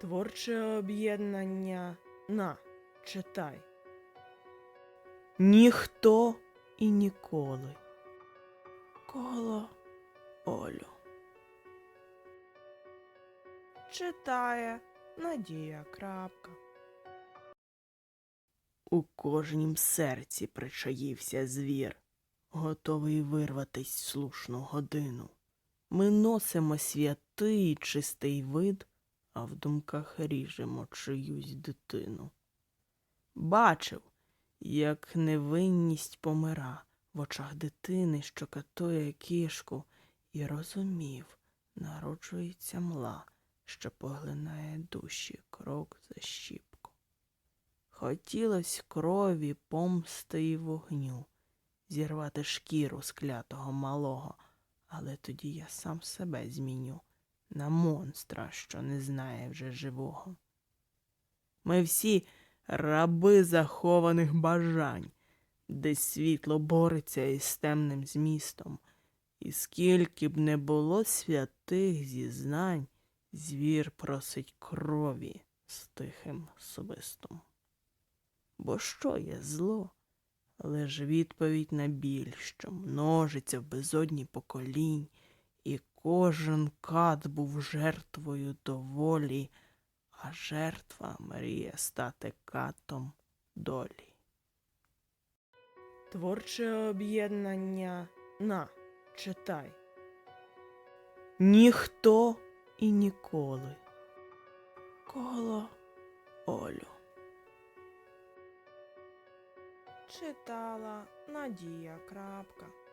Творче об'єднання на читай. Ніхто і ніколи. Коло Олю. Читає Надія Крапка. У кожнім серці причаївся звір, готовий вирватись слушну годину. Ми носимо святий чистий вид, а в думках ріжемо чиюсь дитину. Бачив, як невинність помира в очах дитини, що катує кішку, і розумів, народжується мла, що поглинає душі крок за щіпку. Хотілось крові, помсти і вогню, зірвати шкіру з клятого малого, але тоді я сам себе зміню на монстра, що не знає вже живого. Ми всі раби захованих бажань, де світло бореться із темним змістом, і скільки б не було святих зізнань, звір просить крові з тихим свистом. Бо що є зло? Лиш відповідь на біль, що множиться в безодні поколінь, і кожен кат був жертвою доволі, а жертва мріє стати катом долі. Творче об'єднання на читай. Ніхто і ніколи. Коло Олю. Читала Надія Крапка.